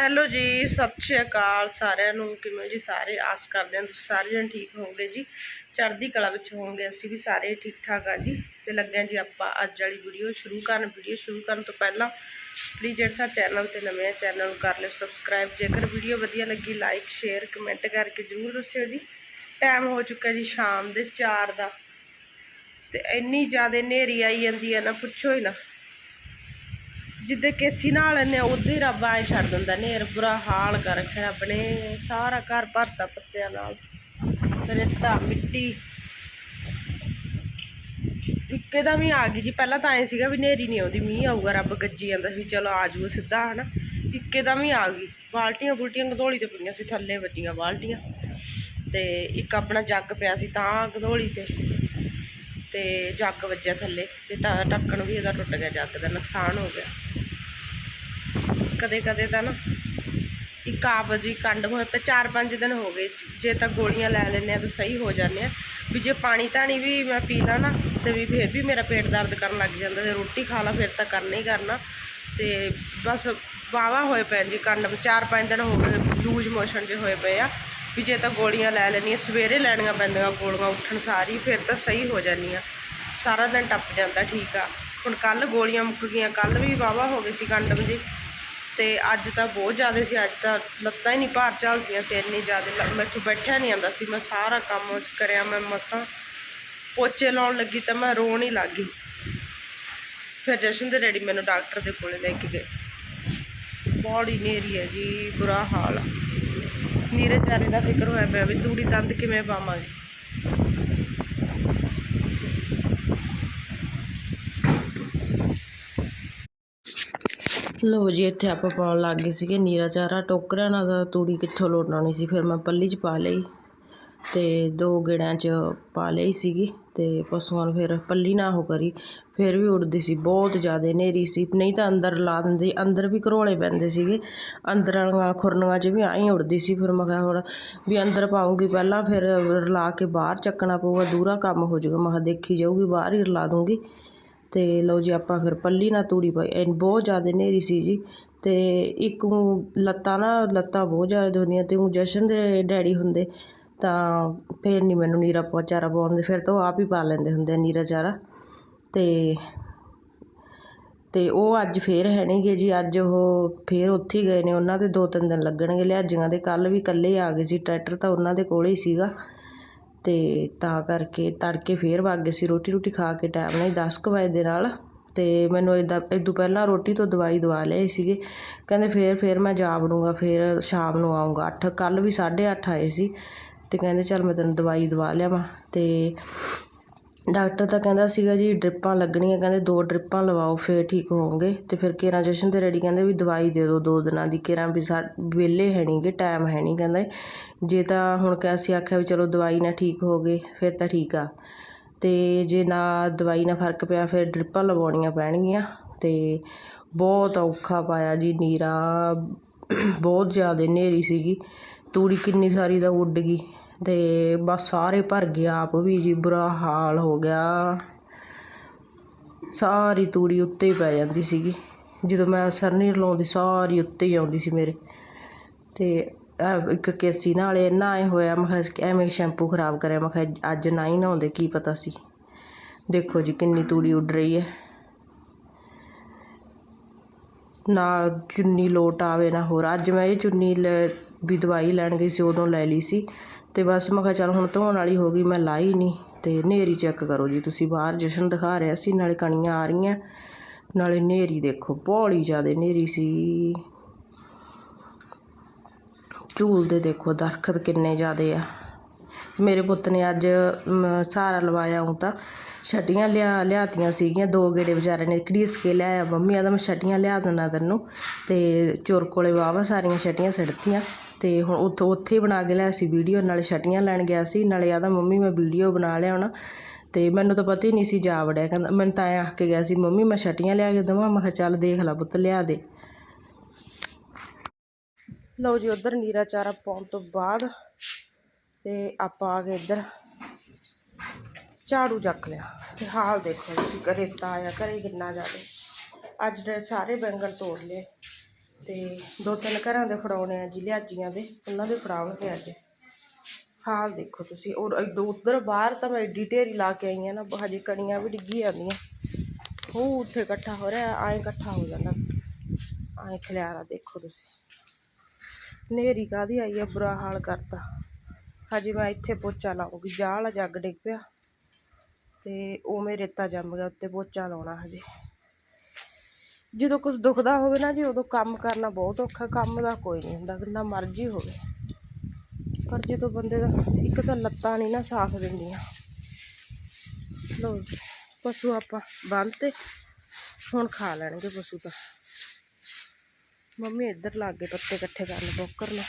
Hello ਜੀ, ਸਤਿ ਸ਼੍ਰੀ ਅਕਾਲ ਸਾਰਿਆਂ ਨੂੰ। ਕਿਵੇਂ ਜੀ ਸਾਰੇ? ਆਸ ਕਰਦੇ ਹਾਂ ਤੁਸੀਂ ਸਾਰੇ ਜਣ ਠੀਕ ਹੋਵੋਗੇ ਜੀ। ਚੜ੍ਹਦੀ ਕਲਾ ਵਿੱਚ ਹੋਵੋਗੇ, ਅਸੀਂ ਵੀ ਸਾਰੇ ਠੀਕ ਠਾਕ ਆ ਜੀ। ਤੇ ਲੱਗਿਆ ਜੀ ਆਪਾਂ ਅੱਜ ਵਾਲੀ ਵੀਡੀਓ ਸ਼ੁਰੂ ਕਰਨ। ਵੀਡੀਓ ਸ਼ੁਰੂ ਕਰਨ ਤੋਂ ਪਹਿਲਾਂ ਪਲੀਜ਼ ਜਿਹੜਾ ਸਾਡਾ ਚੈਨਲ ਤੇ ਨਵੇਂ ਆ ਚੈਨਲ ਨੂੰ ਕਰ ਲਿਓ ਸਬਸਕ੍ਰਾਈਬ ਜੇਕਰ ਵੀਡੀਓ ਵਧੀਆ ਲੱਗੀ ਲਾਈਕ ਸ਼ੇਅਰ ਕਮੈਂਟ ਕਰਕੇ ਜਰੂਰ ਦੱਸਿਓ ਜੀ। ਟਾਈਮ ਹੋ ਚੁੱਕਾ ਜੀ ਸ਼ਾਮ ਦੇ 4 ਦਾ। ਤੇ ਇੰਨੀ ਜ਼ਿਆਦਾ ਹਨੇਰੀ ਆਈ ਜਾਂਦੀ ਹੈ ਨਾ, ਪੁੱਛੋ ਹੀ ਨਾ। ਜਿੱਦੇ ਕੇਸੀ ਨਾਲ ਲੈਨੇ ਉਦੇ ਹੀ ਰੱਬ ਐਂ ਛੱਡ ਦਿੰਦਾ, ਨੇਰ ਬੁਰਾ ਹਾਲ ਕਰ ਰੱਖਿਆ ਰੱਬ ਨੇ ਸਾਰਾ ਘਰ ਭਰਤਾ ਪੱਤਿਆਂ ਨਾਲ। ਰੇਤਾ ਮਿੱਟੀ ਇੱਕੇ ਦਾ ਵੀ ਆ ਗਈ ਜੀ। ਪਹਿਲਾਂ ਤਾਂ ਐ ਸੀਗਾ ਵੀ ਨੇਰੀ ਨਹੀਂ ਆਉਂਦੀ, ਮੀਂਹ ਆਊਗਾ, ਰੱਬ ਗੱਜੀ ਜਾਂਦਾ ਸੀ, ਚਲੋ ਆ ਜਾਊ ਸਿੱਧਾ, ਹਨਾ। ਇੱਕੇ ਦਾ ਵੀ ਆ ਗਈ। ਬਾਲਟੀਆਂ ਬੁਲਟੀਆਂ ਗਧੋਲੀ ਤੇ ਪਈਆਂ ਸੀ, ਥੱਲੇ ਵੱਜੀਆਂ ਬਾਲਟੀਆਂ। ਤੇ ਇੱਕ ਆਪਣਾ ਜੱਗ ਪਿਆ ਸੀ ਤਾਂ ਗਧੋਲੀ ਤੇ। ਤੇ ਜੱਗ ਵੱਜਿਆ ਥੱਲੇ, ਤੇ ਤਾਂ ਢੱਕਣ ਵੀ ਇਹਦਾ ਟੁੱਟ ਗਿਆ, ਜੱਗ ਦਾ ਨੁਕਸਾਨ ਹੋ ਗਿਆ। ਕਦੇ ਕਦੇ ਤਾਂ ਨਾ ਇੱਕ ਆਪ ਜੀ ਕੰਡ ਹੋਏ ਪਏ, ਚਾਰ ਪੰਜ ਦਿਨ ਹੋ ਗਏ। ਜੇ ਤਾਂ ਗੋਲੀਆਂ ਲੈ ਲੈਂਦੇ ਆ ਤਾਂ ਸਹੀ ਹੋ ਜਾਂਦੇ ਆ ਵੀ ਜੇ ਪਾਣੀ ਧਾਣੀ ਵੀ ਮੈਂ ਪੀ ਲਾਂ ਨਾ ਤੇ ਵੀ ਫਿਰ ਵੀ ਮੇਰਾ ਪੇਟ ਦਰਦ ਕਰਨ ਲੱਗ ਜਾਂਦਾ ਤੇ ਰੋਟੀ ਖਾ ਲਾ, ਫਿਰ ਤਾਂ ਕਰਨਾ ਹੀ ਕਰਨਾ। ਤੇ ਬਸ ਵਾਵਾ ਹੋਏ ਪਏ ਜੀ ਕੰਡ। ਚਾਰ ਪੰਜ ਦਿਨ ਹੋ ਗਏ, ਲੂਜ ਮੋਸ਼ਨ ਜੇ ਹੋਏ ਪਏ ਆ। ਵੀ ਜੇ ਤਾਂ ਗੋਲੀਆਂ ਲੈ ਲੈਣੀਆਂ ਸਵੇਰੇ ਲੈਣੀਆਂ ਪੈਂਦੀਆਂ ਗੋਲੀਆਂ ਉੱਠਣ ਸਾਰੀ, ਫਿਰ ਤਾਂ ਸਹੀ ਹੋ ਜਾਂਦੀਆਂ ਸਾਰਾ ਦਿਨ ਟੱਪ ਜਾਂਦਾ, ਠੀਕ ਆ। ਹੁਣ ਕੱਲ ਗੋਲੀਆਂ ਮੁੱਕ ਗਈਆਂ ਕੱਲ ਵੀ ਵਾਵਾ ਹੋ ਗਏ ਸੀ ਕੰਡਮ ਜੀ ਤੇ ਅੱਜ ਤਾਂ ਬਹੁਤ ਜ਼ਿਆਦਾ ਸੀ, ਅੱਜ ਤਾਂ ਲੱਤਾਂ ਹੀ ਨਹੀਂ ਭਾਰ ਝਾਲਦੀਆਂ ਸੀ, ਇੰਨੀ ਜ਼ਿਆਦਾ ਮੈਥੋਂ ਬੈਠਿਆ ਨਹੀਂ ਆਂਦਾ ਸੀ, ਮੈਂ ਸਾਰਾ ਕੰਮ ਕਰਿਆ, ਮੈਂ ਮਸਾਂ ਪੋਚੇ ਲਾਉਣ ਲੱਗੀ ਤਾਂ ਮੈਂ ਰੋਣ ਹੀ ਲੱਗ ਗਈ। ਫਿਰ ਜਸ਼ਨ ਦੇ ਡੈਡੀ ਮੈਨੂੰ ਡਾਕਟਰ ਦੇ ਕੋਲੇ ਲੈ ਕੇ ਗਏ। ਬੋਡੀ ਨੇਰੀ ਹੈ ਜੀ, ਬੁਰਾ ਹਾਲ ਆ। ਮੇਰੇ ਚਾਰੇ ਦਾ ਫਿਕਰ ਹੋਇਆ ਪਿਆ ਵੀ ਤੂੜੀ ਦੰਦ ਕਿਵੇਂ ਪਾਵਾਂਗੇ। ਲਓ ਜੀ, ਇੱਥੇ ਆਪਾਂ ਪਾਉਣ ਲੱਗ ਗਏ ਸੀਗੇ ਨੀਰਾ ਚਾਰਾ। ਟੋਕਰਿਆਂ ਨਾਲ ਤਾਂ ਤੂੜੀ ਕਿੱਥੋਂ ਲੋਟਣੀ ਸੀ? ਫਿਰ ਮੈਂ ਪੱਲੀ 'ਚ ਪਾ ਲਈ ਤੇ ਦੋ ਗੇੜਿਆਂ 'ਚ ਪਾ ਲਈ ਸੀਗੀ ਤੇ ਪਸ਼ੂਆਂ ਨੂੰ ਫਿਰ ਪੱਲੀ ਨਾ ਹੋ ਕਰੀ। ਫਿਰ ਵੀ ਉੱਡਦੀ ਸੀ, ਬਹੁਤ ਜ਼ਿਆਦਾ ਹਨੇਰੀ ਸੀ। ਨਹੀਂ ਤਾਂ ਅੰਦਰ ਲਾ ਦਿੰਦੇ, ਅੰਦਰ ਵੀ ਘਰੋਲੇ ਪੈਂਦੇ ਸੀਗੇ। ਅੰਦਰ ਵਾਲੀਆਂ ਖੁਰਨੀਆਂ 'ਚ ਵੀ ਆਈ ਉੱਡਦੀ ਸੀ। ਫਿਰ ਮੈਂ ਕਿਹਾ ਹੁਣ ਵੀ ਅੰਦਰ ਪਾਉਂਗੀ ਪਹਿਲਾਂ, ਫਿਰ ਰਲਾ ਕੇ ਬਾਹਰ ਚੱਕਣਾ ਪਊਗਾ ਦੂਰਾ ਕੰਮ ਹੋ ਜਾਊਗਾ। ਮੈਂ ਕਿਹਾ ਦੇਖੀ ਜਾਊਗੀ, ਬਾਹਰ ਹੀ ਰਲਾ ਦੂੰਗੀ। ਅਤੇ ਲਓ ਜੀ ਆਪਾਂ ਫਿਰ ਪੱਲੀ ਨਾਲ ਤੂੜੀ ਪਾਈ, ਐਨ ਬਹੁਤ ਜ਼ਿਆਦਾ ਹਨੇਰੀ ਸੀ ਜੀ। ਅਤੇ ਇੱਕ ਊਂ ਲੱਤਾਂ ਨਾ, ਲੱਤਾਂ ਬਹੁਤ ਜ਼ਿਆਦਾ ਹੁੰਦੀਆਂ ਅਤੇ ਉਹ ਜਸ਼ਨ ਦੇ ਡੈਡੀ ਹੁੰਦੇ ਤਾਂ ਫਿਰ ਨਹੀਂ ਮੈਨੂੰ ਨੀਰਾ ਪਾ, ਚਾਰਾ ਪਾਉਣ ਦੇ, ਫਿਰ ਤਾਂ ਉਹ ਆਪ ਹੀ ਪਾ ਲੈਂਦੇ ਹੁੰਦੇ ਆ ਨੀਰਾ ਚਾਰਾ। ਅਤੇ ਤੇ ਉਹ ਅੱਜ ਫਿਰ ਹੈ ਨਹੀਂ ਗੇ ਜੀ, ਅੱਜ ਉਹ ਫਿਰ ਉੱਥੇ ਹੀ ਗਏ ਨੇ, ਉਹਨਾਂ ਦੇ ਦੋ ਤਿੰਨ ਦਿਨ ਲੱਗਣਗੇ। ਲਿਆਜੀਆਂ ਦੇ ਕੱਲ੍ਹ ਵੀ ਇਕੱਲੇ ਆ ਗਏ ਸੀ, ਟਰੈਕਟਰ ਤਾਂ ਉਹਨਾਂ ਦੇ ਕੋਲ ਹੀ ਸੀਗਾ। ਅਤੇ ਤਾਂ ਕਰਕੇ ਤੜਕੇ ਫਿਰ ਵਗ ਗਏ ਸੀ। ਰੋਟੀ ਰੋਟੀ ਖਾ ਕੇ ਟਾਈਮ ਨਾਲ ਹੀ 10 ਕੁ ਵਜੇ ਦੇ ਨਾਲ ਅਤੇ ਮੈਨੂੰ ਇੱਦਾਂ ਇਦੋਂ ਪਹਿਲਾਂ ਰੋਟੀ ਤੋਂ ਦਵਾਈ ਦਵਾ ਲਏ ਸੀਗੇ। ਕਹਿੰਦੇ ਫਿਰ ਫਿਰ ਮੈਂ ਜਾ ਵੜੂੰਗਾ, ਫਿਰ ਸ਼ਾਮ ਨੂੰ ਆਊਂਗਾ। ਅੱਠ, ਕੱਲ੍ਹ ਵੀ 8:30 ਆਏ ਸੀ ਅਤੇ ਕਹਿੰਦੇ ਚੱਲ ਮੈਂ ਤੈਨੂੰ ਦਵਾਈ ਦਵਾ ਲਿਆਵਾਂ ਅਤੇ ਡਾਕਟਰ ਤਾਂ ਕਹਿੰਦਾ ਸੀਗਾ ਜੀ ਡਰਿੱਪਾਂ ਲੱਗਣੀਆਂ, ਕਹਿੰਦੇ ਦੋ ਡਰਿੱਪਾਂ ਲਵਾਓ, ਫਿਰ ਠੀਕ ਹੋਵੋਗੇ। ਅਤੇ ਫਿਰ ਕੇਰਾਂ ਜਸ਼ਨ ਤੇ ਰੈਡੀ ਕਹਿੰਦੇ ਵੀ ਦਵਾਈ ਦੇ ਦਿਓ ਦੋ ਦਿਨਾਂ ਦੀ, ਕੇਰਾਂ ਵੀ ਸਾ, ਵਿਹਲੇ ਹੈ ਨਹੀਂ ਗੇ, ਟਾਈਮ ਹੈ ਨਹੀਂ ਕਹਿੰਦਾ। ਜੇ ਤਾਂ ਹੁਣ ਕਿ ਅਸੀਂ ਆਖਿਆ ਵੀ ਚਲੋ ਦਵਾਈ ਨਾਲ ਠੀਕ ਹੋ ਗਏ ਫਿਰ ਤਾਂ ਠੀਕ ਆ। ਅਤੇ ਜੇ ਨਾ ਦਵਾਈ ਨਾਲ ਫ਼ਰਕ ਪਿਆ, ਫਿਰ ਡਰਿੱਪਾਂ ਲਵਾਉਣੀਆਂ ਪੈਣਗੀਆਂ। ਅਤੇ ਬਹੁਤ ਔਖਾ ਪਾਇਆ ਜੀ ਨੀਰਾ, ਬਹੁਤ ਜ਼ਿਆਦਾ ਹਨੇਰੀ ਸੀਗੀ। ਤੂੜੀ ਕਿੰਨੀ ਸਾਰੀ ਦਾ ਉੱਡ ਗਈ। ਤੇ ਬਸ ਸਾਰੇ ਭਰ ਗਿਆ, ਆਪ ਵੀ ਜੀ ਬੁਰਾ ਹਾਲ ਹੋ ਗਿਆ। ਸਾਰੀ ਤੂੜੀ ਉੱਤੇ ਹੀ ਪੈ ਜਾਂਦੀ ਸੀਗੀ। ਜਦੋਂ ਮੈਂ ਸਰਨੀ ਲਾਉਂਦੀ ਸਾਰੀ ਉੱਤੇ ਹੀ ਆਉਂਦੀ ਸੀ ਮੇਰੇ। ਅਤੇ ਇੱਕ ਕੇਸੀ ਨਾਲ ਇੰਨਾ ਐਂ ਹੋਇਆ, ਮੈਂ ਕਿਹਾ ਐਵੇਂ ਸ਼ੈਂਪੂ ਖਰਾਬ ਕਰਿਆ, ਮੈਂ ਕਿਹਾ ਅੱਜ ਨਾ ਹੀ ਨਹਾਉਂਦੇ, ਕੀ ਪਤਾ ਸੀ। ਦੇਖੋ ਜੀ ਕਿੰਨੀ ਤੂੜੀ ਉੱਡ ਰਹੀ ਹੈ ਨਾ ਚੁੰਨੀ ਲੋਟ ਆਵੇ ਨਾ ਹੋਰ। ਅੱਜ ਮੈਂ ਇਹ ਚੁੰਨੀ ਲੈ ਵੀ ਦਵਾਈ ਲੈਣ ਗਈ ਸੀ, ਉਦੋਂ ਲੈ ਲਈ ਸੀ। ਅਤੇ ਬਸ ਮੈਂ ਕਿਹਾ ਚੱਲ ਹੁਣ ਧੋਣ ਵਾਲੀ ਹੋ ਗਈ, ਮੈਂ ਲਾਈ ਨਹੀਂ ਅਤੇ ਹਨੇਰੀ ਚੈੱਕ ਕਰੋ ਜੀ ਤੁਸੀਂ, ਬਾਹਰ ਜਸ਼ਨ ਦਿਖਾ ਰਿਹਾ ਸੀ, ਨਾਲੇ ਕਣੀਆਂ ਆ ਰਹੀਆਂ। ਨਾਲੇ ਹਨੇਰੀ ਦੇਖੋ ਬੜੀ ਜ਼ਿਆਦਾ ਹਨੇਰੀ ਸੀ। ਝੂਲਦੇ ਦੇਖੋ, ਦਰਖਤ ਕਿੰਨੇ ਜ਼ਿਆਦੇ ਆ। ਮੇਰੇ ਪੁੱਤ ਨੇ ਅੱਜ ਸਹਾਰਾ ਲਵਾਇਆ ਹੂੰ ਤਾਂ। ਛਟੀਆਂ ਲਿਆ, ਲਿਆਤੀਆਂ ਸੀਗੀਆਂ, ਦੋ ਗੇੜੇ ਵਿਚਾਰੇ ਨੇ ਘੜੀਸ ਕੇ ਲਿਆਇਆ ਮੰਮੀ ਆਦਾ ਮੈਂ ਛਟੀਆਂ ਲਿਆ ਦਿੰਦਾ ਤੈਨੂੰ। ਅਤੇ ਚੁਰ ਕੋਲੇ ਵਾਹਵਾ ਸਾਰੀਆਂ ਛਟੀਆਂ ਸਿੱਟਤੀਆਂ। ਅਤੇ ਹੁਣ ਉੱਥੋਂ ਉੱਥੇ ਹੀ ਬਣਾ ਕੇ ਲਿਆ ਸੀ ਵੀਡੀਓ, ਨਾਲੇ ਛਟੀਆਂ ਲੈਣ ਗਿਆ ਸੀ, ਨਾਲੇ ਆਦਾ ਮੰਮੀ ਮੈਂ ਵੀਡੀਓ ਬਣਾ ਲਿਆ ਹੁਣ। ਤੇ ਮੈਨੂੰ ਤਾਂ ਪਤਾ ਹੀ ਨਹੀਂ ਸੀ ਜਾ ਵੜਿਆ, ਕਹਿੰਦਾ ਮੈਨੂੰ ਤਾਂ ਐਂ ਆਖ ਕੇ ਗਿਆ ਸੀ, ਮੰਮੀ ਮੈਂ ਛਟੀਆਂ ਲਿਆ ਕੇ ਦੇਵਾਂ, ਮੈਂ ਕਿਹਾ ਚੱਲ ਦੇਖ ਲੈ ਪੁੱਤ, ਲਿਆ ਦੇ। ਲਓ ਜੀ, ਉਧਰ ਨੀਰਾ ਚਾਰਾ ਪਾਉਣ ਤੋਂ ਬਾਅਦ ਤੇ ਆਪਾਂ ਆ ਗਏ ਇੱਧਰ। ਝਾੜੂ ਚੱਕ ਲਿਆ ਤੇ ਹਾਲ ਦੇਖੋ ਤੁਸੀਂ ਰੇਤਾ ਆਇਆ, ਘਰੇ ਕਿੰਨਾ ਜ਼ਿਆਦਾ। ਅੱਜ ਦੇ ਸਾਰੇ ਬੈਂਗਣ ਤੋੜ ਲਏ ਤੇ ਦੋ ਤਿੰਨ ਘਰਾਂ ਦੇ ਫੜਾਉਣੇ ਆ ਜੀ, ਲਿਆਜੀਆਂ ਦੇ, ਉਹਨਾਂ ਦੇ ਫੜਾਉਣਗੇ ਅੱਜ। ਹਾਲ ਦੇਖੋ ਤੁਸੀਂ ਔਰ ਐਡੋ ਉੱਧਰ ਬਾਹਰ ਤਾਂ ਮੈਂ ਐਡੀ ਢੇਰੀ ਲਾ ਕੇ ਆਈ ਆ ਨਾ ਹਜੇ ਕਣੀਆਂ ਵੀ ਡਿੱਗੀ ਜਾਂਦੀਆਂ। ਉਹ ਉੱਥੇ ਇਕੱਠਾ ਹੋ ਰਿਹਾ ਆਏ ਇਕੱਠਾ ਹੋ ਜਾਂਦਾ। ਆਏ ਖਲਿਆਰਾ ਦੇਖੋ ਤੁਸੀਂ। ਨੇਰੀ ਕਾਦੀ ਆਈ ਆ, ਬੁਰਾ ਹਾਲ ਕਰਤਾ। ਹਜੇ ਮੈਂ ਇੱਥੇ ਪੋਚਾ ਲਾਉਂਗੀ ਜਾਹ ਵਾਲਾ ਜੱਗ ਡਿੱਗ ਪਿਆ। ਤੇ ਉਵੇਂ ਰੇਤਾ ਜੰਮ ਗਿਆ ਉੱਤੇ ਪੋਚਾ ਲਾਉਣਾ ਹਜੇ। ਜਦੋਂ ਕੁਝ ਦੁਖਦਾ ਹੋਵੇ ਨਾ ਜੀ, ਉਦੋਂ ਕੰਮ ਕਰਨਾ ਬਹੁਤ ਔਖਾ, ਕੰਮ ਦਾ ਕੋਈ ਨਹੀਂ ਹੁੰਦਾ ਕਿੰਨਾ ਮਰਜ਼ੀ ਹੋਵੇ। ਪਰ ਜਦੋਂ ਬੰਦੇ ਦਾ ਇੱਕ ਤਾਂ ਲੱਤਾਂ ਨਹੀਂ ਨਾ ਸਾਥ ਦਿੰਦੀਆਂ। ਲੋ ਜੀ, ਪਸ਼ੂ ਆਪਾਂ ਬੰਨਤੇ, ਹੁਣ ਖਾ ਲੈਣਗੇ ਪਸ਼ੂ ਤਾਂ। ਮੰਮੀ ਇੱਧਰ ਲਾਗੇ ਪੱਤੇ ਇਕੱਠੇ ਕਰਨ, ਬੋਕਰ ਨੂੰ।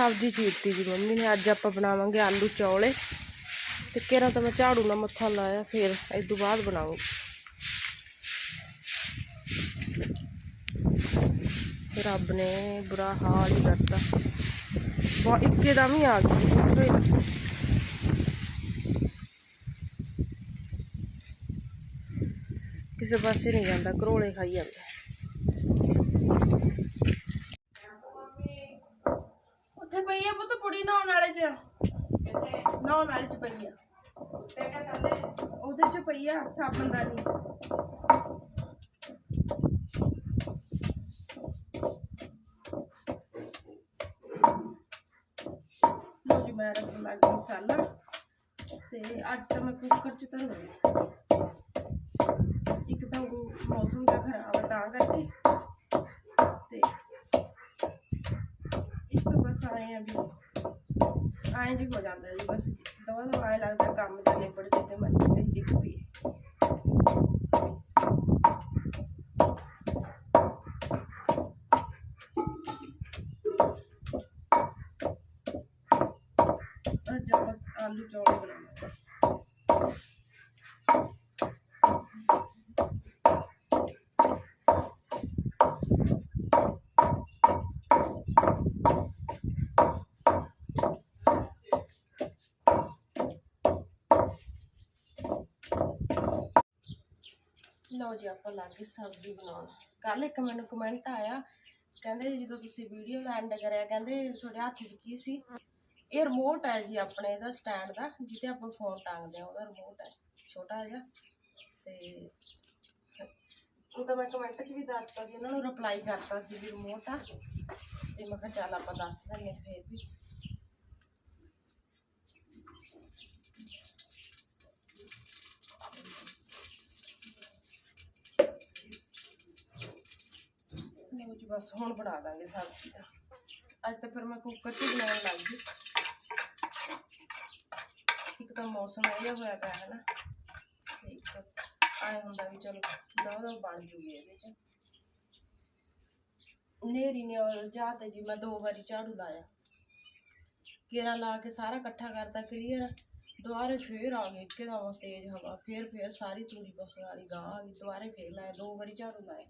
ਸਬਜ਼ੀ ਚੀਰਤੀ ਜੀ ਮੰਮੀ ਨੇ, ਅੱਜ ਆਪਾਂ ਬਣਾਵਾਂਗੇ ਆਲੂ ਚੌਲੇ। ਤੇ ਕਿਹੜਾ ਤਾਂ ਮੈਂ ਝਾੜੂ ਨਾਲ ਮੱਥਾ ਲਾਇਆ, ਫਿਰ ਇਸ ਤੋਂ ਬਾਅਦ ਬਣਾਉਂਗੀ ਰੱਬ ਨੇ ਬੁਰਾ ਹਾਲ ਹੀ ਕਰਤਾ। ਬਹੁਤ ਇੱਕੇ ਦਮ ਹੀ ਆ ਗਈ ਕਿਸੇ ਪਾਸੇ ਨਹੀਂ ਜਾਂਦਾ ਕਰੋਲੇ ਖਾਈ ਜਾਂਦਾ। ਉੱਥੇ ਪਈ ਆ ਪੁੱਤ ਪੁੜੀ ਨਹਾਉਣ ਵਾਲੇ ਚ? ਨਹਾਉਣ ਵਾਲੇ ਚ ਪਈ ਆ। ਉਹਦੇ ਚ ਪਈ ਆ ਸਾਬਣਦਾਨੀ ਚ। ਲੋ ਜੀ, ਮੈਂ ਰੱਖਣ ਲੱਗ ਗਈ ਮਸਾਲਾ ਤੇ ਅੱਜ ਤਾਂ ਮੈਂ ਕੁੱਕਰ ਚ ਧਰੂੰਗੀ ਇੱਕ ਤਾਂ ਉਹ ਮੌਸਮ ਦਾ ਖਰਾਬ ਆ ਤਾਂ ਕਰਕੇ ਤੇ ਇੱਕ ਬਸ ਆਏ ਆ ਵੀ ਆਏ ਜੀ ਹੋ ਜਾਂਦਾ ਜੀ ਬਸ ਦਵਾ ਦਵਾ ਆਏ ਲੱਗਦਾ ਕੰਮ ਜਾਂ ਨਿਬੜ ਜੇ ਤੇ ਮੰਜੀ ਤੇ ਹੀ ਡਿੱਗ ਪਈ ਅੱਜ ਆਪਾਂ ਲਓ ਜੀ, ਆਪਾਂ ਲੱਗ ਗਏ ਸਬਜ਼ੀ ਬਣਾਉਣ। ਕੱਲ ਇੱਕ ਮੈਨੂੰ ਕਮੈਂਟ ਆਇਆ, ਕਹਿੰਦੇ ਜਦੋਂ ਤੁਸੀਂ ਵੀਡੀਓ ਦਾ ਐਂਡ ਕਰਿਆ, ਕਹਿੰਦੇ ਤੁਹਾਡੇ ਹੱਥ 'ਚ ਕੀ ਸੀ? ਇਹ ਰਿਮੋਟ ਹੈ ਜੀ ਆਪਣੇ ਇਹਦਾ ਸਟੈਂਡ ਦਾ ਜਿਹਤੇ ਆਪਾਂ ਫੋਨ ਟੰਗਦੇ ਆ ਉਹਦਾ ਰਿਮੋਟ ਹੈ, ਛੋਟਾ ਜਿਹਾ। ਤੇ ਉਹ ਤਾਂ ਮੈਂ ਕਮੈਂਟ 'ਚ ਵੀ ਦੱਸਤਾ ਸੀ, ਉਹਨਾਂ ਨੂੰ ਰਿਪਲਾਈ ਕਰਤਾ ਸੀ ਵੀ ਰਿਮੋਟ ਆ। ਤੇ ਮੈਂ ਕਿਹਾ ਚੱਲ ਆਪਾਂ ਦੱਸ ਦਿੰਦੇ ਹਾਂ ਫੇਰ ਵੀ ਲਓ ਜੀ ਬਸ ਹੁਣ ਬਣਾ ਦਾਂਗੇ ਸਬਜ਼ੀ ਦਾ। ਅੱਜ ਤਾਂ ਫਿਰ ਮੈਂ ਕੁੱਕਰ 'ਚ ਹੀ ਬਣਾਉਣ ਲੱਗ ਗਈ। ਇੱਕ ਤਾਂ ਮੌਸਮ ਇਹ ਹੋਇਆ ਪਿਆ ਹੈ ਨਾ। ਤੇ ਇੱਕ ਆਏ ਹੁੰਦਾ ਵੀ ਚਲੋ ਦੋ ਦੋ ਬਣ ਜੂਗੀ ਇਹਦੇ 'ਚ। ਨੇਰੀ ਨੇ ਔਰ ਜਾ ਤੇ ਜੀ, ਮੈਂ ਦੋ ਵਾਰੀ ਝਾੜੂ ਲਾਇਆ। ਕੇਰਾ ਲਾ ਕੇ ਸਾਰਾ ਇਕੱਠਾ ਕਰਤਾ, ਕਲੀਅਰ। ਦੁਬਾਰੇ ਫੇਰ ਆ ਗਈ, ਇੱਕੇ ਦਾ ਤੇਜ਼ ਹਵਾ ਫੇਰ ਫੇਰ ਸਾਰੀ ਤੂੜੀ ਬਸ ਵਾਲੀ ਗਾਹ ਆ ਗਈ। ਦੁਬਾਰੇ ਫੇਰ ਲਾਇਆ ਦੋ ਵਾਰੀ ਝਾੜੂ ਲਾਇਆ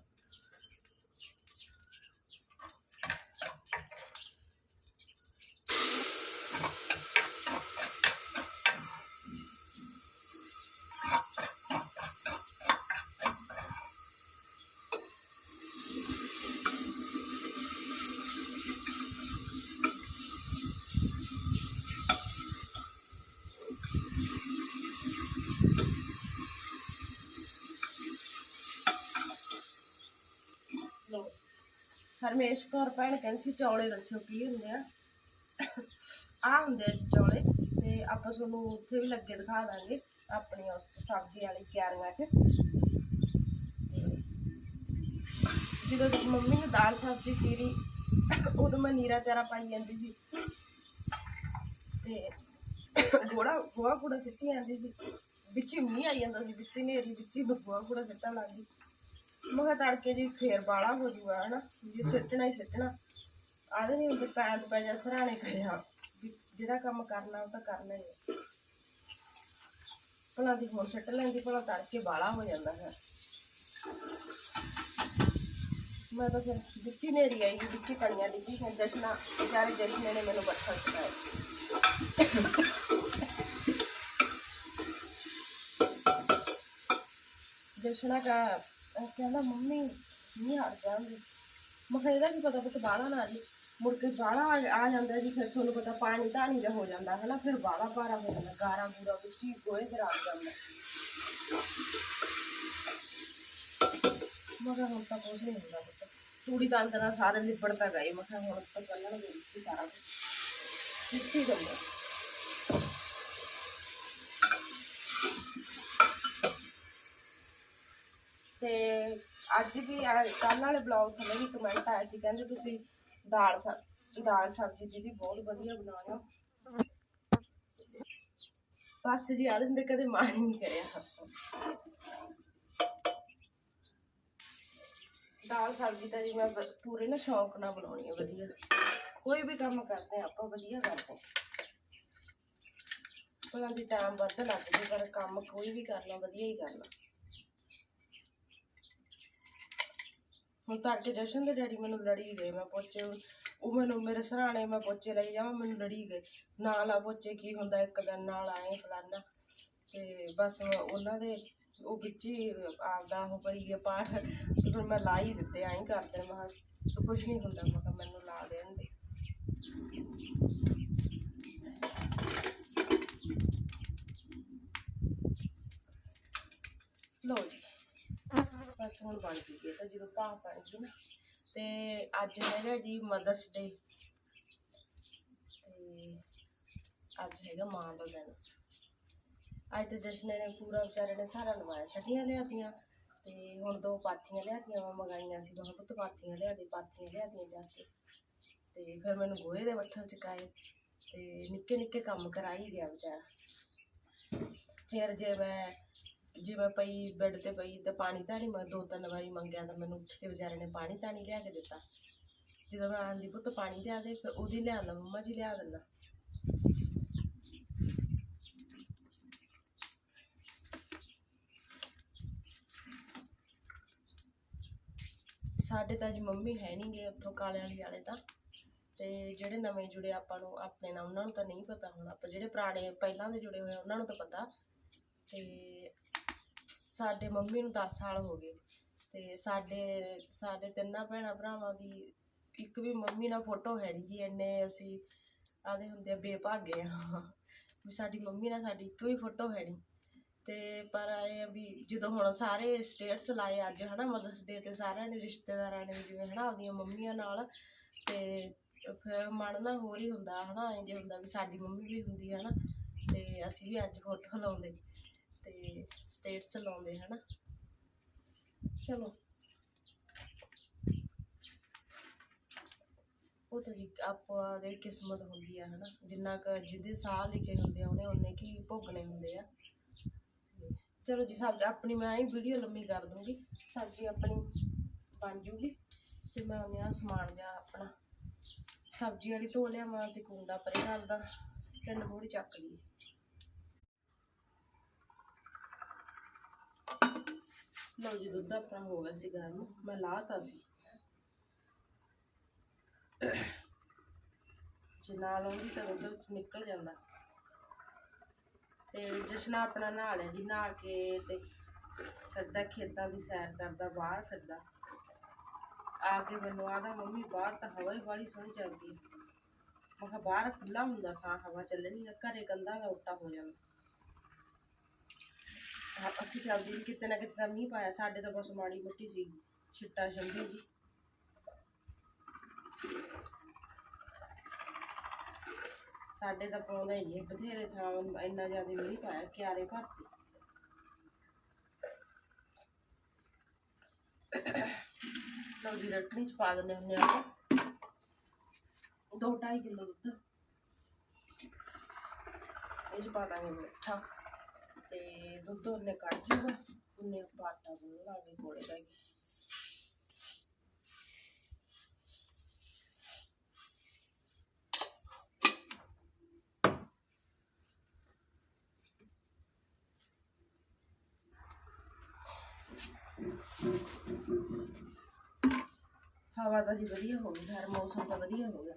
ਲਓ ਹਰਮੇਸ਼ ਕੌਰ ਭੈਣ ਕਹਿੰਦੀ ਸੀ, ਚੌਲੇ ਦੱਸਿਓ ਕੀ ਹੁੰਦੇ ਆ। ਆ ਹੁੰਦੇ ਆ ਜੀ ਚੌਲੇ, ਤੇ ਆਪਾਂ ਤੁਹਾਨੂੰ ਉੱਥੇ ਵੀ ਲੱਗੇ ਦਿਖਾ ਦਾਂਗੇ, ਆਪਣੀ ਉਸ ਸਬਜ਼ੀ ਵਾਲੀ ਕਿਆਰੀਆਂ 'ਚ। ਤੇ ਜਦੋਂ ਮੰਮੀ ਨੇ ਦਾਲ, ਸਬਜ਼ੀ, ਚੀਰੀ, ਉਦੋਂ ਮੈਂ ਨੀਰਾ ਚਾਰਾ ਪਾਈ ਜਾਂਦੀ ਸੀ। ਤੇ ਗੋੜਾ, ਗੋਹਾ ਕੂੜਾ ਸਿੱਟੀ ਜਾਂਦੀ ਸੀ। ਵਿੱਚ ਹੀ ਮੀਂਹ ਆਈ ਜਾਂਦਾ ਸੀ, ਵਿੱਚ ਹੀ ਨੇਰੀ ਵਿੱਚ ਗੋਹਾ ਕੂੜਾ ਸਿੱਟਣ ਲੱਗ ਗਈ। ਮੈਂ ਕਿਹਾ ਤੜਕੇ ਜੀ ਫੇਰ ਬਾਲਾ ਹੋ ਜੂਗਾ, ਹਨਾ। ਜੇ ਸਿੱਟਣਾ ਹੀ ਸਿੱਟਣਾ। ਆਦੇ ਨਹੀਂ ਹੁੰਦੇ ਪੈਰ ਪੈ ਜਾ ਸਰਾਣੇ ਕਰਿਆ ਵੀ ਜਿਹੜਾ ਕੰਮ ਕਰਨਾ ਉਹ ਤਾਂ ਕਰਨਾ ਹੀ ਹੈ ਭਲਾ ਦੀ ਹੁਣ ਸਿੱਟ ਲੈਂਦੀ, ਭਲਾ ਤੜਕੇ ਬਾਲਾ ਹੋ ਜਾਂਦਾ ਫਿਰ। ਮੈਂ ਤਾਂ ਫਿਰ ਵਿੱਚ ਨੇਰੀ ਆਈ ਵਿੱਚ ਕਣੀਆਂ ਡਿੱਗੀ ਫਿਰ ਜਸ਼ਨਾ ਵਿਚਾਰੇ ਜਸ਼ਨੇ ਨੇ ਮੈਨੂੰ ਬੱਠਾ ਚੜਾਇਆ ਜਸ਼ਨਾ ਕਾ ਕਹਿੰਦਾ, ਮੰਮੀ ਨਹੀਂ ਹਟ ਜਾਂਦੇ ਮੈਂ ਕਿਹਾ ਇਹਦਾ ਕੀ ਪਤਾ ਪੁੱਤ ਬਾਹਲਾ ਨਾ ਜੀ। ਮੁੜ ਕੇ ਬਾਹਲਾ ਆ ਜਾਂਦਾ ਜੀ, ਫਿਰ ਤੁਹਾਨੂੰ ਪਤਾ ਪਾਣੀ ਧਾਣੀ ਦਾ ਹੋ ਜਾਂਦਾ ਹੈ ਨਾ ਫਿਰ ਬਾਹਲਾ ਭਾਰਾ ਹੋ ਜਾਂਦਾ, ਗਾਰਾ ਪੂਰਾ ਕੁਛ ਗੋਏ ਖਰਾਬ ਜਾਂਦਾ ਮਗਰ ਹੁਣ ਤਾਂ ਕੁਛ ਨਹੀਂ ਹੁੰਦਾ ਪੁੱਤ। ਤੂੜੀ ਤਾਂ ਅੰਦਰ ਸਾਰੇ ਲਿਬੜਦਾ ਗਏ। ਮੈਂ ਕਿਹਾ ਹੁਣ ਤਾਂ ਕੱਲ੍ਹ ਨੂੰ ਸਾਰਾ ਕੁਛ। ਮਿੱਟੀ ਜਾਂਦਾ ਤੇ ਅੱਜ ਵੀ ਕੱਲ ਵਾਲੇ ਬਲੌਗ ਥੱਲੇ ਵੀ ਕਮੈਂਟ ਆਇਆ ਸੀ, ਕਹਿੰਦੇ ਤੁਸੀਂ ਦਾਲ ਸਬ ਦਾਲ ਸਬਜ਼ੀ ਦੀਦੀ ਬਹੁਤ ਵਧੀਆ ਬਣਾਉਂਦੇ ਬਸ ਜੀ ਆਦਮ ਦੇ ਕਦੇ ਮਾਣ ਨਹੀਂ ਕਰਿਆ ਦਾਲ ਸਬਜ਼ੀ ਤਾਂ ਜੀ ਮੈਂ ਪੂਰੇ ਨਾ ਸ਼ੌਂਕ ਨਾਲ ਬਣਾਉਣੀ ਹੈ ਵਧੀਆ। ਕੋਈ ਵੀ ਕੰਮ ਕਰਦੇ ਆਪਾਂ ਵਧੀਆ ਕਰਦੇ ਭਲਾ ਦੀ ਟਾਈਮ ਵੱਧ ਲੱਗ ਜੇ, ਪਰ ਕੰਮ ਕੋਈ ਵੀ ਕਰਨਾ, ਵਧੀਆ ਹੀ ਕਰਨਾ। ਹੁਣ ਤੜਕੇ ਜਸ਼ਨ ਦੇ ਡੈਡੀ ਮੈਨੂੰ ਲੜੀ ਗਏ, ਮੈਂ ਪੋਚੇ ਉਹ ਮੈਨੂੰ ਮੇਰੇ ਸਰਾਣੇ ਮੈਂ ਪੋਚੇ ਲਈ ਜਾਵਾਂ, ਮੈਨੂੰ ਲੜੀ ਗਏ। ਨਾਲ ਆ ਪੋਚੇ ਕੀ ਹੁੰਦਾ, ਇੱਕ ਦਿਨ ਨਾਲ ਆਏ ਫਲਾਨਾ। ਤੇ ਬਸ ਉਹਨਾਂ ਦੇ, ਉਹ ਵਿੱਚ ਹੀ ਆਪਦਾ ਉਹ ਕਰੀ ਪਾਠ, ਤੇ ਫਿਰ ਮੈਂ ਲਾ ਹੀ ਦਿੱਤੇ, ਐਂ ਕਰਦੇ ਮੈਂ ਕਿਹਾ ਕੁਝ ਨਹੀਂ ਹੁੰਦਾ, ਮੈਂ ਕਿਹਾ ਮੈਨੂੰ ਲਾ ਦੇਣ ਦੇ। ਲਓ ਜੀ। ਬਸ ਹੁਣ ਬਣ ਗਈ ਇਹ ਤਾਂ ਜਦੋਂ ਭਾਫ ਬਣ ਗਈ ਨਾ, ਤੇ ਅੱਜ ਹੈਗਾ ਜੀ ਮਦਰਸ ਡੇ ਤੇ ਅੱਜ ਹੈਗਾ ਮਾਂ ਦਾ ਦਿਨ। ਅੱਜ ਤੇ ਜਸ਼ਨ ਨੇ ਪੂਰਾ ਵਿਚਾਰੇ ਨੇ ਸਾਰਾ ਲਵਾਇਆ ਛਟੀਆਂ ਲਿਆਤੀਆਂ। ਤੇ ਹੁਣ ਦੋ ਪਾਥੀਆਂ ਲਿਆਤੀਆਂ ਮੈਂ ਮੰਗਾਈਆਂ ਸੀ ਬਹੁਤ, ਪੁੱਤ ਪਾਥੀਆਂ ਲਿਆਦੀ, ਪਾਥੀਆਂ ਲਿਆਦੀਆਂ ਜਾ ਕੇ। ਤੇ ਫਿਰ ਮੈਨੂੰ ਗੋਹੇ ਦੇ ਵੱਠਲ ਚਕਾਏ, ਤੇ ਨਿੱਕੇ ਨਿੱਕੇ ਕੰਮ ਕਰਾਈ ਗਿਆ ਵਿਚਾਰਾ। ਫਿਰ ਜੇ ਮੈਂ ਜੇ ਮੈਂ ਪਈ ਬੈੱਡ ਤੇ ਪਈ ਤੇ ਪਾਣੀ ਤਾਂ ਨਹੀਂ, ਮੈਂ ਦੋ ਤਿੰਨ ਵਾਰੀ ਮੰਗਿਆ ਤਾਂ ਮੈਨੂੰ ਉੱਠ ਵਿਚਾਰੇ ਨੇ ਪਾਣੀ ਤਾਂ ਨਹੀਂ ਲਿਆ ਕੇ ਦਿੱਤਾ। ਜਦੋਂ ਮੈਂ ਆਂਦੀ, ਪੁੱਤ ਪਾਣੀ ਲਿਆ ਦੇ, ਫਿਰ ਉਹਦੀ ਲਿਆਂਦਾ ਮੰਮਾ ਜੀ ਲਿਆ ਦਿੰਦਾ। ਸਾਡੇ ਤਾਂ ਜੀ ਮੰਮੀ ਹੈ ਨਹੀਂ ਗੇ ਉੱਥੋਂ ਕਾਲੇ ਵਾਲੀ ਵਾਲੇ ਤਾਂ। ਤੇ ਜਿਹੜੇ ਨਵੇਂ ਜੁੜੇ ਆਪਾਂ ਨੂੰ, ਆਪਣੇ ਨਾਲ ਉਹਨਾਂ ਨੂੰ ਤਾਂ ਨਹੀਂ ਪਤਾ ਹੁਣ। ਆਪਾਂ ਜਿਹੜੇ ਪੁਰਾਣੇ, ਪਹਿਲਾਂ ਦੇ ਜੁੜੇ ਹੋਏ ਉਹਨਾਂ ਨੂੰ ਤਾਂ ਪਤਾ। ਤੇ ਸਾਡੇ ਮੰਮੀ ਨੂੰ 10 ਸਾਲ ਹੋ ਗਏ ਤੇ ਸਾਡੇ ਸਾਡੇ ਤਿੰਨਾਂ ਭੈਣਾਂ ਭਰਾਵਾਂ ਦੀ ਇੱਕ ਵੀ ਮੰਮੀ ਨਾਲ ਫੋਟੋ ਹੈ ਨਹੀਂ ਜੀ, ਇੰਨੇ ਅਸੀਂ ਆਦੇ ਹੁੰਦੇ ਆ ਬੇਭਾਗੇ ਆ। ਵੀ ਸਾਡੀ ਮੰਮੀ ਨਾਲ ਸਾਡੀ ਇੱਕ ਵੀ ਫੋਟੋ ਹੈ ਨਹੀਂ ਤੇ ਪਰ ਇਹ ਵੀ ਜਦੋਂ ਹੁਣ ਸਾਰੇ ਸਟੇਟਸ ਲਾਏ ਅੱਜ, ਹਨਾ ਮਦਰਸ ਡੇ ਤੇ ਸਾਰਿਆਂ ਨੇ, ਰਿਸ਼ਤੇਦਾਰਾਂ ਨੇ ਵੀ ਜਿਵੇਂ, ਹਨਾ ਆਪਦੀਆਂ ਮੰਮੀਆਂ ਨਾਲ ਤੇ ਫਿਰ ਮਨ ਨਾ ਹੋਰ ਹੀ ਹੁੰਦਾ, ਹਨਾ ਇੰਜ ਹੁੰਦਾ ਵੀ ਸਾਡੀ ਮੰਮੀ ਵੀ ਹੁੰਦੀ ਹੈ ਹਨਾ, ਤੇ ਅਸੀਂ ਵੀ ਅੱਜ ਫੋਟੋ ਲਾਉਂਦੇ ਤੇ ਸਟੇਟਸ ਲਾਉਂਦੇ, ਹਨਾ? ਚਲੋ। ਉਹ ਤਾਂ ਜੀ ਆਪਾਂ ਦੇ ਕਿਸਮਤ ਹੁੰਦੀ ਆ, ਹਨਾ? ਜਿੰਨਾ ਕ ਜਿਹਦੇ ਸਾਹ ਲਿਖੇ ਹੁੰਦੇ ਆ, ਉਹਨੇ ਉਹਨੇ ਕੀ ਭੋਗਣੇ ਹੁੰਦੇ ਆ। ਚਲੋ ਜੀ, ਸਬਜ਼ੀ ਆਪਣੀ ਮੈਂ ਹੀ ਵੀਡੀਓ ਲੰਮੀ ਕਰ ਦੂੰਗੀ। ਸਬਜ਼ੀ ਆਪਣੀ ਬਣ ਜੂਗੀ ਤੇ ਮੈਂ ਉਹਨੇ ਆ ਸਮਾਨ ਜਾ ਆਪਣਾ ਸਬਜ਼ੀ ਵਾਲੀ ਧੋ ਲਿਆ, ਮੈਂ ਤੇ ਕੁੰਡਾ ਪਰੇ ਕਰਦਾ ਟੰਡ ਮੂੜੀ ਚੱਕ ਲਈ ਲਓ ਜੀ, ਦੁੱਧ ਆਪਣਾ ਹੋ ਗਿਆ ਸੀ ਗਰਮ। ਮੈਂ ਲਾਤਾ ਸੀ। ਜੇ ਨਾ ਲਾਉਂਦੀ ਤਾਂ ਦੁੱਧ ਨਿਕਲ ਜਾਂਦਾ। ਤੇ ਜਸ਼ਨਾ ਆਪਣਾ ਨਹਾ ਲਿਆ ਜੀ, ਨਹਾ ਕੇ ਤੇ ਫਿਰਦਾ, ਖੇਤਾਂ ਦੀ ਸੈਰ ਕਰਦਾ, ਬਾਹਰ ਫਿਰਦਾ। ਆ ਕੇ ਮੈਨੂੰ ਆਦਾ ਮੰਮੀ, ਬਾਹਰ ਤਾਂ ਹਵਾ ਹੀ ਬਾਹਲੀ ਸੋਹਣੀ ਚੱਲਦੀ ਹੈ। ਮੈਂ ਕਿਹਾ, ਬਾਹਰ ਖੁੱਲਾ ਹੁੰਦਾ, ਥਾਂ ਹਵਾ ਚੱਲਣੀ ਆ, ਘਰੇ ਕੰਧਾਂ ਦਾ ਉੱਟਾ ਹੋ ਜਾਂਦਾ। ਅੱਖੀ ਚੱਲਦੀ ਵੀ ਕਿਤੇ ਨਾ ਕਿਤੇ ਤਾਂ ਮੀਂਹ ਪਾਇਆ, ਸਾਡੇ ਤਾਂ ਬਸ ਮਾੜੀ ਮੁੱਟੀ ਸੀ, ਛਿੱਟਾ ਛੰਭੀ ਜੀ। ਸਾਡੇ ਤਾਂ ਪਾਉਂਦਾ ਹੀ ਨਹੀਂ, ਬਥੇਰੇ ਥਾਂ ਇੰਨਾ ਜ਼ਿਆਦਾ ਮੀਂਹ ਪਾਇਆ, ਕਿਆਰੇ ਭਰਤੀ। ਲਓ ਜੀ ਰੱਖਣੀ ਚ ਪਾ ਦਿੰਦੇ ਹੁੰਦੇ ਆਪਾਂ। ਦੋ ਢਾਈ ਕਿਲੋ ਦੁੱਧ। ਇਹ ਚ ਪਾ ਦਾਂਗੇ ਮਿੱਠਾ। ਤੇ ਦੁੱਧ ਉਹਨੇ ਕੱਢ ਜੂਗਾ, ਉਹਨੇ ਆਪਾਂ ਆਟਾ ਗੁੰਨ ਲਾਂਗੇ ਕੋਲੇ ਦਾ ਹਵਾ ਤਾਂ ਜੀ ਵਧੀਆ ਹੋ ਗਈ, ਹਰ ਮੌਸਮ ਤਾਂ ਵਧੀਆ ਹੋ ਗਿਆ।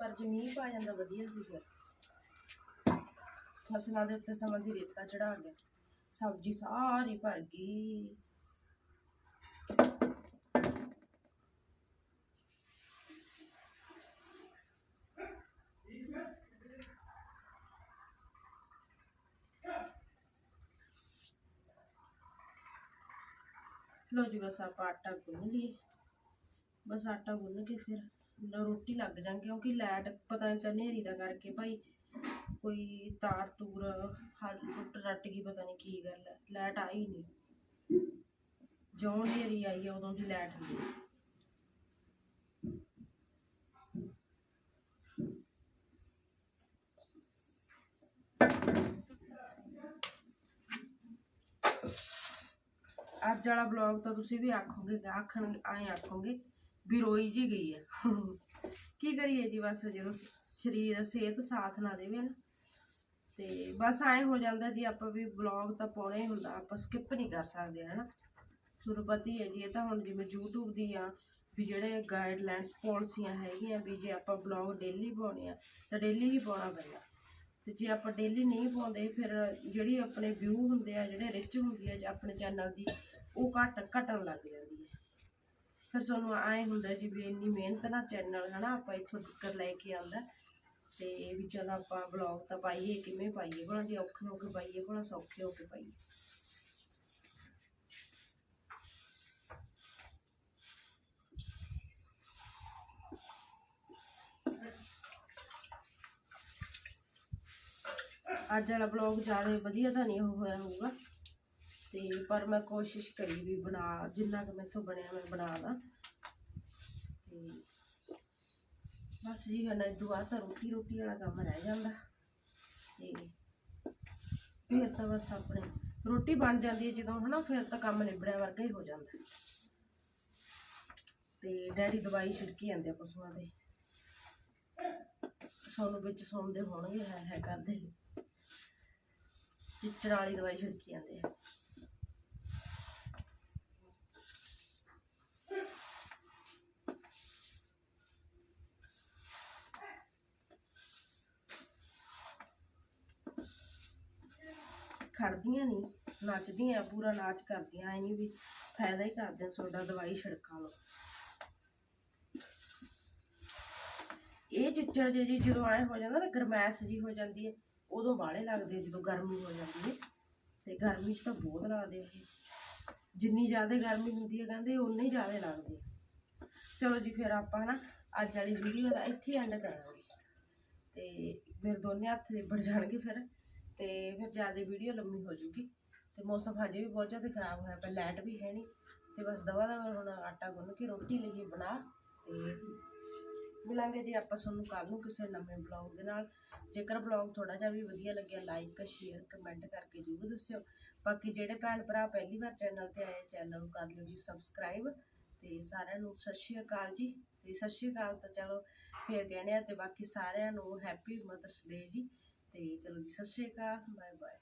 ਪਰ ਜੇ ਮੀਂਹ ਪਾ ਜਾਂਦਾ, ਵਧੀਆ ਸੀ ਫਿਰ। ਫਸਲਾਂ ਦੇ ਉੱਤੇ ਸਮਾਂ ਦੀ ਰੇਤਾ ਚੜਾ ਗਿਆ। ਸਬਜ਼ੀ ਸਾਰੀ ਭਰ ਗਈ। ਲੋ ਜੀ, ਬਸ ਆਪਾਂ ਆਟਾ ਗੁੰਨ ਲਈਏ। ਬਸ ਆਟਾ ਗੁੰਨ ਕੇ ਫਿਰ ਨਾ ਰੋਟੀ ਲੱਗ ਜਾਂ ਕਿਉਂਕਿ ਲਾਈਟ ਪਤਾ ਨਹੀਂ ਤਾਂ ਹਨੇਰੀ ਦਾ ਕਰਕੇ ਭਾਈ ਕੋਈ ਤਾਰ ਤੂਰ ਹੱਲ ਟੁੱਟ ਰੱਟ ਗਈ, ਪਤਾ ਨਹੀਂ ਕੀ ਗੱਲ ਹੈ ਲਾਈਟ ਆਈ ਨਹੀਂ ਜਿਉਂ ਹਨੇਰੀ ਆਈ ਹੈ ਉਦੋਂ ਦੀ ਲਾਈਟ ਨਹੀਂ ਅੱਜ ਵਾਲਾ ਬਲੌਗ ਤਾਂ ਤੁਸੀਂ ਵੀ ਆਖੋਗੇ, ਆਖਣ ਆਏ ਆਖੋਗੇ ਵੀ ਰੋਈ ਜੀ ਗਈ ਹੈ ਕੀ ਕਰੀਏ ਜੀ, ਬਸ ਜਦੋਂ ਸਰੀਰ, ਸਿਹਤ ਸਾਥ ਨਾ ਦੇਵੇ ਨਾ। ਤੇ ਬਸ ਐਂ ਹੋ ਜਾਂਦਾ ਜੀ, ਆਪਾਂ ਵੀ ਬਲੌਗ ਤਾਂ ਪਾਉਣਾ ਹੀ ਹੁੰਦਾ, ਆਪਾਂ ਸਕਿਪ ਨਹੀਂ ਕਰ ਸਕਦੇ, ਹਨਾ? ਤੁਹਾਨੂੰ ਪਤਾ ਹੀ ਹੈ ਜੀ, ਇਹ ਤਾਂ ਹੁਣ ਜਿਵੇਂ YouTube ਦੀ ਆ, ਵੀ ਜਿਹੜੇ ਗਾਈਡਲਾਈਨਸ ਪਾਲਿਸੀਆਂ ਹੈਗੀਆਂ, ਵੀ ਜੇ ਆਪਾਂ ਬਲੌਗ ਡੇਲੀ ਪਾਉਣੇ ਆ, ਤਾਂ ਡੇਲੀ ਹੀ ਪਾਉਣਾ ਪੈਂਦਾ। ਤੇ ਜੇ ਆਪਾਂ ਡੇਲੀ ਨਹੀਂ ਪਾਉਂਦੇ, ਫਿਰ ਜਿਹੜੀ ਆਪਣੇ ਵਿਊ ਹੁੰਦੇ ਆ, ਜਿਹੜੇ ਰਿਚ ਹੁੰਦੀ ਆ, ਜਾਂ ਆਪਣੇ ਚੈਨਲ ਦੀ, ਉਹ ਘਟ ਘਟਣ ਲੱਗ ਜਾਂਦੀ ਹੈ। ਫਿਰ ਸਾਨੂੰ ਐਂ ਹੁੰਦਾ ਜੀ ਵੀ ਇੰਨੀ ਮਿਹਨਤ ਨਾਲ ਚੈਨਲ ਹਨਾ, ਆਪਾਂ ਇੱਥੋਂ ਤੱਕ ਲੈ ਕੇ ਆਉਂਦਾ। ਤੇ ਵੀ ਚਲ ਆਪਾਂ ਬਲੌਗ ਤਾਂ ਪਾਈਏ, ਕਿਵੇਂ ਪਾਈਏ? ਭਲਾ ਜੇ ਔਖੇ ਹੋ ਕੇ ਪਾਈਏ ਭਲਾ ਸੌਖੇ ਹੋ ਕੇ ਪਾਈਏ। ਅੱਜ ਵਾਲਾ ਬਲੌਗ ਜ਼ਿਆਦਾ ਵਧੀਆ ਤਾਂ ਨਹੀਂ ਹੋਇਆ ਹੋਊਗਾ। ਤੇ ਪਰ ਮੈਂ ਕੋਸ਼ਿਸ਼ ਕਰੀ ਵੀ ਬਣਾ, ਜਿੰਨਾ ਕੁ ਮੈਥੋਂ ਬਣਿਆ ਮੈਂ ਬਣਾ ਦਾਂ ਤੇ ਬਸ ਜੀ ਹੁਣ ਦੁਆ ਤਾਂ ਰੋਟੀ ਰੋਟੀ ਵਾਲਾ ਕੰਮ ਰਹਿ ਜਾਂਦਾ। ਤੇ ਫਿਰ ਤਾਂ ਬਸ ਆਪਣੇ ਰੋਟੀ ਬਣ ਜਾਂਦੀ ਹੈ ਜਦੋਂ, ਹਨਾ, ਫਿਰ ਤਾਂ ਕੰਮ ਨਿਬੜਿਆ ਵਰਗਾ ਹੀ ਹੋ ਜਾਂਦਾ। ਤੇ ਡੈਡੀ ਦਵਾਈ ਛਿੜਕੀ ਜਾਂਦੇ ਆ ਪਸ਼ੂਆਂ ਦੇ। ਸੋਨੂੰ ਵਿੱਚ ਸੌਂਦੇ ਹੋਣਗੇ, ਹੈ ਹੈ ਕਰਦੇ। ਚਿੱਚੜ ਵਾਲੀ ਦਵਾਈ ਛਿੜਕੀ ਜਾਂਦੇ ਆ। ਖੜਦੀਆਂ ਨਹੀਂ ਨੱਚਦੀਆਂ, ਪੂਰਾ ਨਾਚ ਕਰਦੀਆਂ, ਐ ਨਹੀਂ ਵੀ ਫਾਇਦਾ ਹੀ ਕਰਦੇ ਆ ਸੋਡਾ ਦਵਾਈ ਛਿੜਕਾ ਲਓ ਇਹ ਚਿੱਚੜ ਜੇ ਜੀ ਜਦੋਂ ਐ ਹੋ ਜਾਂਦਾ ਨਾ, ਗਰਮੈਸ਼ ਜੀ ਹੋ ਜਾਂਦੀ ਹੈ, ਉਦੋਂ ਬਾਲੇ ਲੱਗਦੇ ਜਦੋਂ ਗਰਮੀ ਹੋ ਜਾਂਦੀ ਹੈ। ਤੇ ਗਰਮੀ 'ਚ ਤਾਂ ਬਹੁਤ ਲੱਗਦੇ ਆ ਇਹ। ਜਿੰਨੀ ਜ਼ਿਆਦਾ ਗਰਮੀ ਹੁੰਦੀ ਹੈ ਕਹਿੰਦੇ ਉਨੇ ਹੀ ਜ਼ਿਆਦਾ ਲੱਗਦੇ ਚਲੋ ਜੀ, ਫਿਰ ਆਪਾਂ ਨਾ ਅੱਜ ਵਾਲੀ ਵੀਡੀਓ ਦਾ ਇੱਥੇ ਐਂਡ ਕਰਾਂਗੇ। ਤੇ ਮੇਰੇ ਦੋਨੇ ਹੱਥ ਨਿਬੜ ਜਾਣਗੇ ਫਿਰ। ਤੇ ਫਿਰ ਜ਼ਿਆਦਾ ਵੀਡੀਓ ਲੰਮੀ ਹੋ ਜੂਗੀ। ਤੇ ਮੌਸਮ ਹਜੇ ਵੀ ਬਹੁਤ ਜ਼ਿਆਦਾ ਖਰਾਬ ਹੋਇਆ ਪਿਆ, ਲਾਈਟ ਵੀ ਹੈ ਨਹੀਂ ਤੇ ਬਸ ਦਵਾ ਦਵਾ ਹੁਣ ਆਟਾ ਗੁੰਨ ਕੇ ਰੋਟੀ ਲਈਏ ਬਣਾ ਤੇ ਮਿਲਾਂਗੇ ਜੀ ਆਪਾਂ ਤੁਹਾਨੂੰ ਕੱਲ ਨੂੰ ਕਿਸੇ ਨਵੇਂ ਬਲੌਗ ਦੇ ਨਾਲ। ਜੇਕਰ ਬਲੌਗ ਥੋੜਾ ਜਿਹਾ ਵੀ ਵਧੀਆ ਲੱਗਿਆ ਲਾਈਕ ਸ਼ੇਅਰ ਕਮੈਂਟ ਕਰਕੇ ਜ਼ਰੂਰ ਦੱਸਿਓ। ਬਾਕੀ ਜਿਹੜੇ ਭੈਣ ਭਰਾ ਪਹਿਲੀ ਵਾਰ ਚੈਨਲ ਤੇ ਆਏ ਚੈਨਲ ਨੂੰ ਕਰ ਲਿਓ ਜੀ ਸਬਸਕ੍ਰਾਈਬ ਤੇ ਸਾਰਿਆਂ ਨੂੰ ਸਤਿ ਸ਼੍ਰੀ ਅਕਾਲ ਜੀ। ਤੇ ਸਤਿ ਸ਼੍ਰੀ ਅਕਾਲ ਤਾਂ ਚਲੋ, ਫੇਰ ਕਹਿਣੇ ਆ ਤੇ ਬਾਕੀ ਸਾਰਿਆਂ ਨੂੰ ਹੈਪੀ ਮਦਰਸ ਡੇ ਜੀ। ਤੇ ਚਲੋ ਜੀ ਸਤਿ ਸ਼੍ਰੀ ਅਕਾਲ ਬਾਏ ਬਾਏ